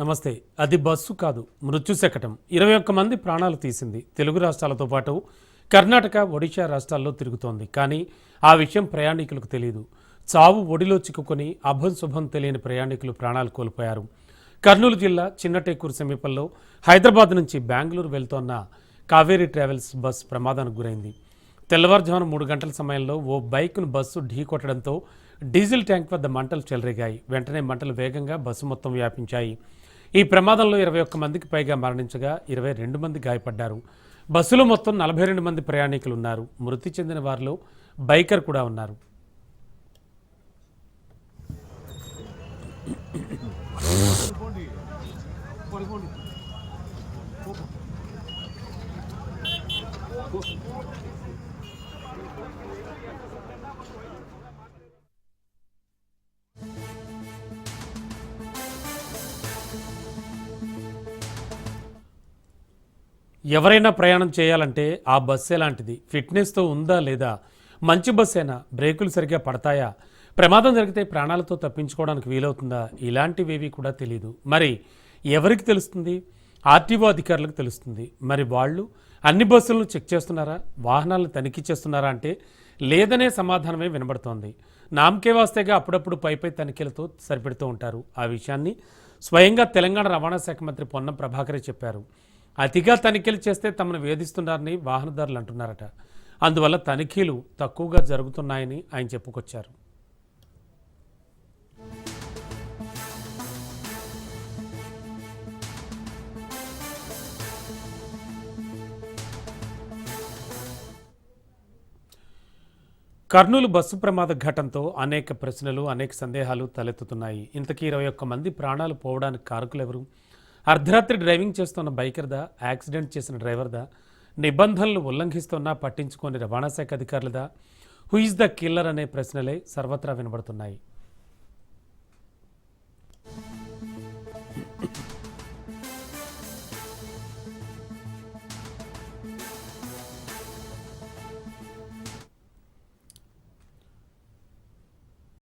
నమస్తే. అది బస్సు కాదు మృత్యు శకటం. ఇరవై ఒక్క మంది ప్రాణాలు తీసింది. తెలుగు రాష్ట్రాలతో పాటు కర్ణాటక ఒడిశా రాష్ట్రాల్లో తిరుగుతోంది. కానీ ఆ విషయం ప్రయాణికులకు తెలియదు చావు ఒడిలో చిక్కుకొని అభం శుభం తెలియని ప్రయాణికులు ప్రాణాలు కోల్పోయారు. కర్నూలు జిల్లా చిన్నటేకూరు సమీపంలో హైదరాబాద్ నుంచి బెంగళూరు వెళ్తోన్న కావేరీ ట్రావెల్స్ బస్ ప్రమాదానికి గురైంది. తెల్లవారుజామున మూడు గంటల సమయంలో ఓ బైక్ను బస్సు ఢీకొట్టడంతో డీజిల్ ట్యాంక్ వద్ద మంటలు చెలరేగాయి. వెంటనే మంటలు వేగంగా బస్సు మొత్తం వ్యాపించాయి. ఈ ప్రమాదంలో ఇరవై ఒక్క మందికి పైగా మరణించగా ఇరవై రెండు మంది గాయపడ్డారు. బస్సులో మొత్తం నలభై రెండు మంది ప్రయాణికులు ఉన్నారు మృతి చెందిన వారిలో బైకర్ కూడా ఉన్నారు. ఎవరైనా ప్రయాణం చేయాలంటే ఆ బస్సు ఎలాంటిది ఫిట్నెస్తో ఉందా లేదా? మంచి బస్సేనా? బ్రేకులు సరిగ్గా పడతాయా? ప్రమాదం జరిగితే ప్రాణాలతో తప్పించుకోవడానికి వీలవుతుందా? ఇలాంటివేవి కూడా తెలియదు మరి ఎవరికి తెలుస్తుంది? ఆర్టీఓ అధికారులకు తెలుస్తుంది. మరి వాళ్ళు అన్ని బస్సులను చెక్ చేస్తున్నారా? వాహనాలను తనిఖీ చేస్తున్నారా అంటే లేదనే సమాధానమే వినబడుతోంది. నామకే వాస్తేగా అప్పుడప్పుడు పైపై తనిఖీలతో సరిపెడుతూ ఉంటారు. ఆ విషయాన్ని స్వయంగా తెలంగాణ రవాణా శాఖ మంత్రి పొన్నం ప్రభాకరే చెప్పారు. అతిగా తనిఖీలు చేస్తే తమను వేధిస్తున్నారని వాహనదారులు అంటున్నారట. అందువల్ల తనిఖీలు తక్కువగా జరుగుతున్నాయని ఆయన చెప్పుకొచ్చారు. కర్నూలు బస్సు ప్రమాద ఘటనతో అనేక ప్రశ్నలు అనేక సందేహాలు తలెత్తుతున్నాయి. ఇంతకీ ఇరవై ఒక్క మంది ప్రాణాలు పోవడానికి కారకులెవరు అర్ధరాత్రి డ్రైవింగ్ చేస్తున్న బైకర్దా యాక్సిడెంట్ చేసిన డ్రైవర్దా నిబంధనలు ఉల్లంఘిస్తున్నా పట్టించుకోని రవాణా శాఖ అధికారులదా? హూ ఇస్ ద కిల్లర్ అనే ప్రశ్నలే సర్వత్రా వినబడుతున్నాయి.